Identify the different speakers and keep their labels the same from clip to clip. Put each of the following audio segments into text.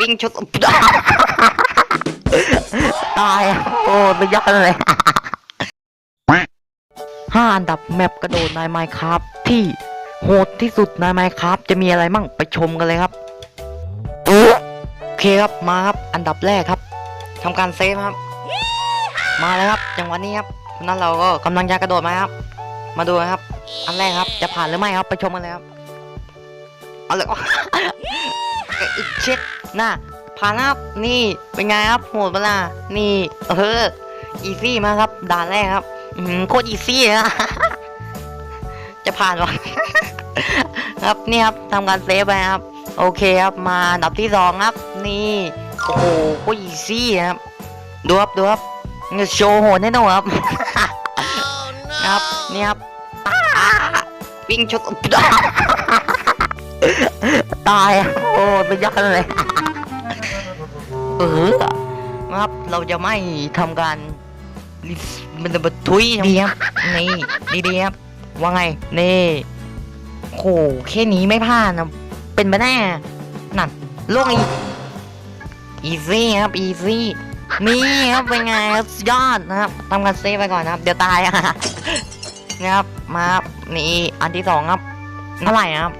Speaker 1: วิ่งชนตายอะโอ้ไม่ยอดเลยห้าอันดับแมปกระโดดในไมค์ครับที่โหดที่สุดในไมค์ครับจะมีอะไรมั่งไปชมกันเลยครับโอเคครับมาครับอันดับแรกครับทำการเซฟครับ มาเลยครับจังหวะนี้ครับนั้นเราก็กำลังจะกระโดดมาครับ มาดูครับ อันแรกครับ จะผ่านหรือไม่ครับไปชมกันเลยครับเอาเลย อีกเช็ดน้าผ่านครับนี่เป็นไงครับโหดเวลานี่เอออีซี่มากครับด่านแรกครับอืมโคตรอีซี่นะจะผ่านวะครับนี่ครับทำการเซฟไปครับ โอเคครับมาดับที่สองครับ นี่โอ้โหโคตรอีซี่ครับดูครับดูครับโชว์โหดแน่นอนครับครับนี่ครับวิ่งชน ตายโอ้ไม่ยอดเลยเออครับเราจะไม่ทำการมันจะบทุยดีครับนี่ดีดีครับว่าไงนี่โหแค่นี้ไม่พลาดนะเป็นไปแน่นั่นล่วงอีกอีซี่ครับอีซี่นี่ครับเป็นไงครับยอดนะครับทำการเซฟไปก่อนนะครับ เดี๋ยวตายนะครับมาครับนี่อันที่สองครับเท่าไหร่ครับ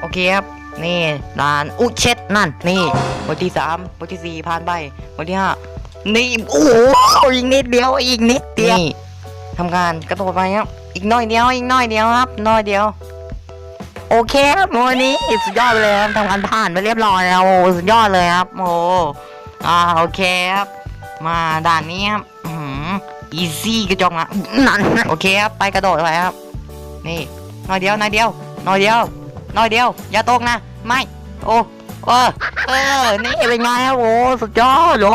Speaker 1: โอเคครับ นี่ด่านอุยเช็ดนั่น นี่บทที่สามบทที่สี่ผ่านไปบทที่ห้านี่โอ้โหอีกนิดเดียวอีกนิดเดียวนี่ทำการกระโดดไปครับ อีกน้อยเดียวอีกน้อยเดียวครับน้อยเดียว โอเคครับวันนี้สุดยอดไปเลยครับทำการผ่านไปเรียบร้อยแล้วโอ้สุดยอดเลยครับโอ้อ่าโอเคครับ มาด่านนี้ครับอืมอีซี่กระจอกนะนั่นโอเคครับไปกระโดดไปครับ นี่น้อยเดียวน้อยเดียวน้อยเดียว น้อยเดียว อย่าตกนะ ไม่ โอ้เออเออ นี่เป็นไงครับโอ้สุดยอดโอ้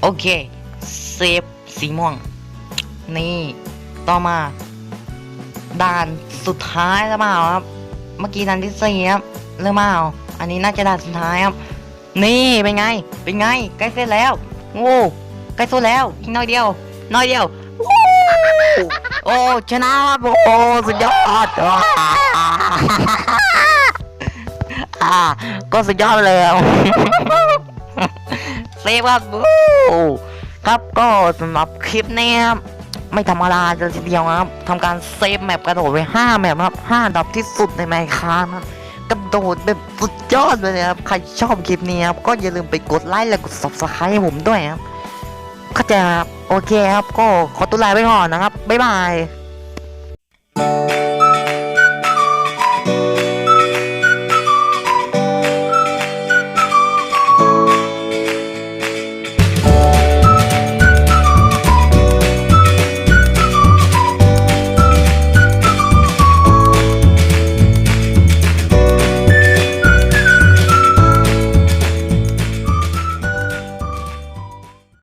Speaker 1: โอเค เซฟสีม่วง นี่ ต่อมา ด่านสุดท้ายแล้วเปล่าครับ เมื่อกี้ด่านที่สี่ครับ เริ่มเปล่าอันนี้น่าจะด่านสุดท้ายครับ นี่เป็นไง เป็นไง ใกล้เสร็จแล้ว โอ้ใกล้สุดแล้ว อีกน้อยเดียว น้อยเดียว อ้ชนะครับโอ้สุดยอดอ่าก็สุดยอดเลยเซฟครับครับก็สำหรับคลิปนี้ครับไม่ธรรมดาเลยทีเดียวครับทำการเซฟแมปกระโดดไปห้าแมปครับห้าดับที่สุดในไมค์ครับกระโดดแบบสุดยอดเลยนะครับ ใครชอบคลิปนี้ครับ ก็อย่าลืมไปกดไลค์และกด subscribe ให้ผมด้วยครับ เข้าใจครับ โอเคครับ ก็ขอตัวลาไปก่อนนะครับ บ๊ายบาย